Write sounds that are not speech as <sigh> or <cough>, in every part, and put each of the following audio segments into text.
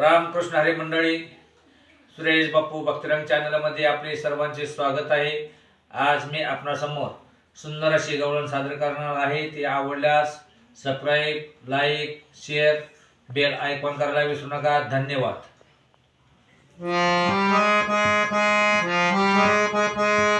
रामकृष्ण हरे मंडळी सुरेश बापू भक्तिरंग चॅनलमध्ये आपले सर्वांचे स्वागत आहे. आज मी आपणासमोर सुंदर अशी गवळण सादर करणार आहे. ती आवडल्यास subscribe like share bell icon करायला विसरू नका. धन्यवाद. <laughs>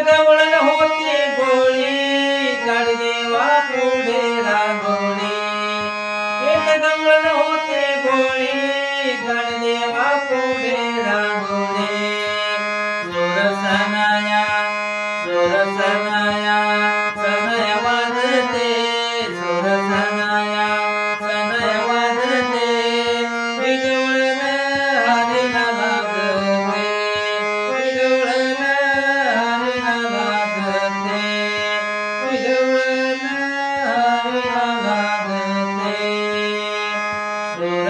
एक होती गोळी. काढदेवा पुढे रांगोळी. एक गवळण होते गोळी. गणदेवा पुढे रांगोळी. सुरसनाया सुरसनाया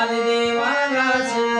아니 왕하신